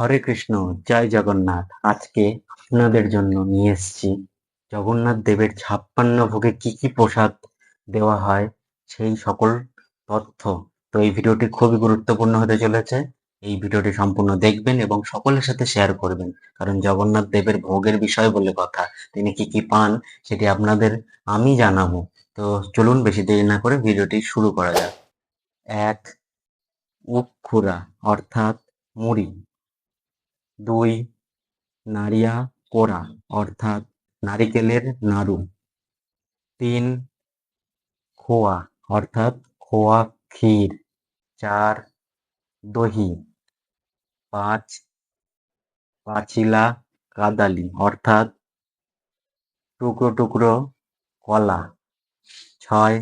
হরে কৃষ্ণ, জয় জগন্নাথ। আজকে আপনাদের জন্য নিয়ে এসেছি জগন্নাথ দেবের ছাপ্পান্ন ভোগে কি কি প্রসাদ দেওয়া হয়, সেই সকল তথ্য। তো এই ভিডিওটি খুবই গুরুত্বপূর্ণ হতে চলেছে। এই ভিডিওটি সম্পূর্ণ দেখবেন এবং সকলের সাথে শেয়ার করবেন। কারণ জগন্নাথ দেবের ভোগের বিষয় বলে কথা, তিনি কি কি পান সেটি আপনাদের আমি জানাব। তো চলুন বেশি দেরি না করে ভিডিওটি শুরু করা যাক। এক উক্ষুরা অর্থাৎ মুড়ি। দুই নারিয়া কোড়া অর্থাৎ নারিকেলের নাড়ু। তিন, খোয়া, অর্থাৎ খোয়া ক্ষীর। চার, দহি। পাঁচ, পাঁচিলা কাদালি, অর্থাৎ টুকরো টুকরো কলা। ছয়,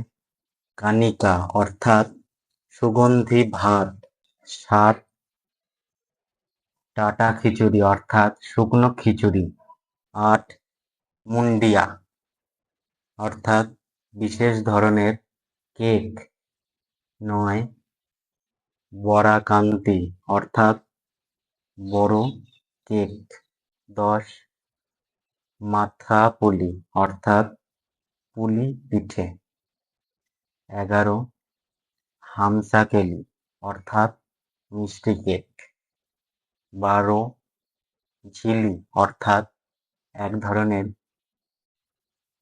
কানিকা, অর্থাৎ সুগন্ধি ভাত। সাত টাটা খিচুড়ি অর্থাৎ শুকনো খিচুড়ি। আট, মুন্ডিয়া অর্থাৎ বিশেষ ধরনের কেক। নয়, বরাকান্তি অর্থাৎ বড় কেক। দশ মাথা পুলি অর্থাৎ পুলি পিঠে। এগারো, হামসাকেলি অর্থাৎ মিষ্টি কেক। বারো ঝিলি অর্থাৎ এক ধরনের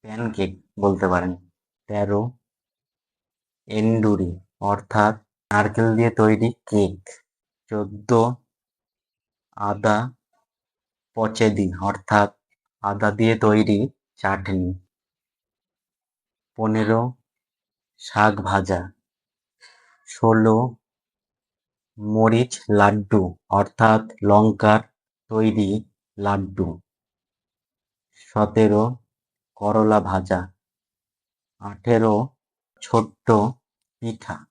প্যানকেক বলতে পারেন। তেরো এন্ডুরি অর্থাৎ নারকেল দিয়ে তৈরি কেক চোদ্দ আদা পচেদি অর্থাৎ আদা দিয়ে তৈরি চাটনি। পনেরো শাক ভাজা। ষোলো মরিচ, লাড্ডু, অর্থাৎ লঙ্কার তৈরি লাড্ডু। সতেরো, করলা ভাজা। আঠেরো, ছোট্ট পিঠা।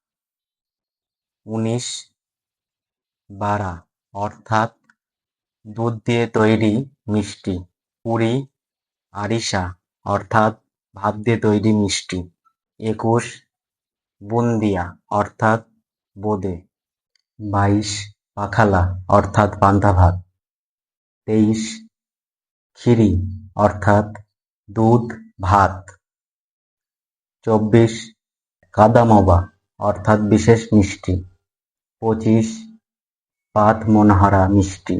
উনিশ, বাড়া, অর্থাৎ দুধ দিয়ে তৈরি মিষ্টি। কুড়ি আরিসা, অর্থাৎ ভাত দিয়ে তৈরি মিষ্টি। একুশ, বুন্দিয়া, অর্থাৎ বোঁদে। বাইশ পাখালা অর্থাৎ পান্তা ভাত তেইশ খিরি অর্থাৎ দুধ ভাত। চব্বিশ কাদামবা অর্থাৎ বিশেষ মিষ্টি। পঁচিশ পাত মনহারা মিষ্টি।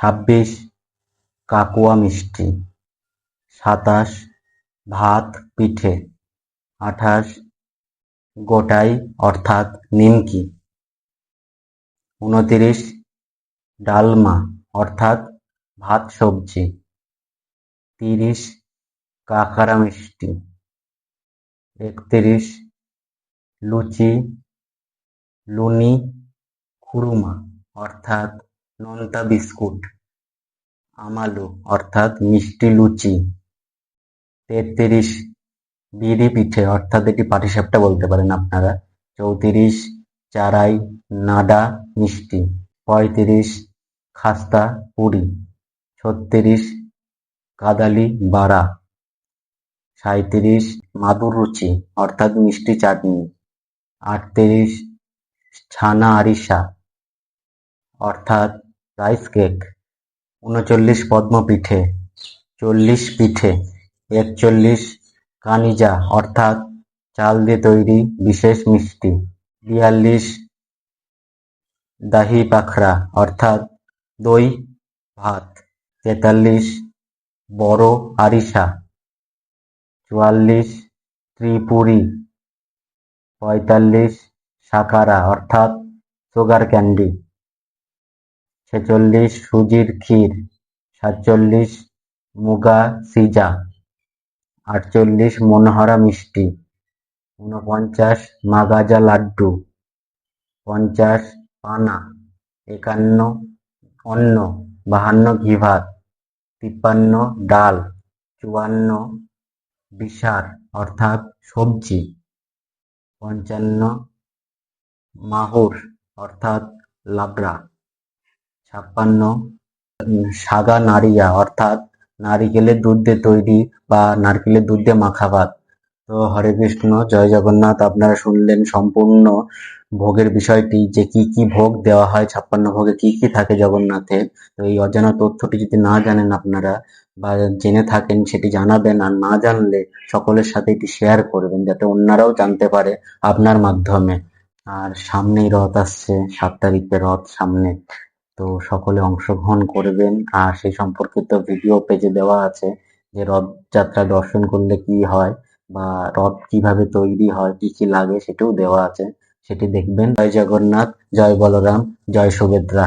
ছাব্বিশ কাকুয়া মিষ্টি। সাতাশ ভাত পিঠে। আঠাশ গোটাই অর্থাৎ নিমকি। উনতিরিশ ডালমা, অর্থাৎ ভাত, সবজি। তিরিশ কাকারা মিষ্টি। একত্রিশ লুচি, লুনি, খুরুমা, অর্থাৎ নোনতা বিস্কুট। আমালু, অর্থাৎ মিষ্টি লুচি। তেত্রিশ বিড়ি পিঠে, অর্থাৎ এটি পাটিসাপটা বলতে পারেন আপনারা। চৌত্রিশ চারাই, নাডা, মিষ্টি, পঁয়ত্রিশ, খাস্তা, পুরি, ছত্রিশ, কাদালি বাড়া সাঁইত্রিশ মাদুর রুচি, অর্থাৎ মিষ্টি চাটনি, আটত্রিশ, ছানা আরিসা, অর্থাৎ রাইস কেক, উনচল্লিশ পদ্ম পিঠে চল্লিশ পিঠে, একচল্লিশ কানিজা, অর্থাৎ চাল দিয়ে তৈরি বিশেষ মিষ্টি। বিয়াল্লিশ দাহি পাখরা, অর্থাৎ দই, ভাত। তেতাল্লিশ বড় আরিসা। চুয়াল্লিশ ত্রিপুরি। পঁয়তাল্লিশ সাকারা, অর্থাৎ সুগার ক্যান্ডি। ছেচল্লিশ সুজির ক্ষীর। সাতচল্লিশ মুগা সিজা। আটচল্লিশ মনোহরা মিষ্টি। ঊনপঞ্চাশ মাগাজা লাড্ডু, পঞ্চাশ পানা, একান্ন অন্ন বাহান্ন ঘি ভাত তিপ্পান্ন ডাল, চুয়ান্ন বিসার অর্থাৎ সবজি, পঞ্চান্ন মাহুর, অর্থাৎ লাবড়া, ছাপ্পান্ন সাদা নারিয়া, অর্থাৎ নারিকেলের দুধ দিয়ে তৈরি বা নারকেলের দুধ দিয়ে মাখা ভাত। তো হরে কৃষ্ণ, জয় জগন্নাথ। আপনারা শুনলেন সম্পূর্ণ ভোগের বিষয়টি, যে কি কি ভোগ দেওয়া হয়, ছাপ্পান্ন ভোগে কি কি থাকে জগন্নাথের। তো এই অজানা তথ্যটি যদি না জানেন আপনারা বা জেনে থাকেন, সেটি জানাবেন আর না জানলে সকলের সাথে এটি শেয়ার করবেন, যাতে অন্যরাও জানতে পারে আপনার মাধ্যমে। আর সামনেই রথ আসছে, সাত তারিখে রথ সামনে। তো সকলে অংশগ্রহণ করবেন। আর সেই সম্পর্কিত ভিডিও পেজে দেওয়া আছে যে রথযাত্রা দর্শন করলে কি হয়। বা রথ কীভাবে তৈরি হয়, কি কি লাগে সেটাও দেওয়া আছে। সেটি দেখবেন। জয় জগন্নাথ, জয় বলরাম, জয় সুভদ্রা।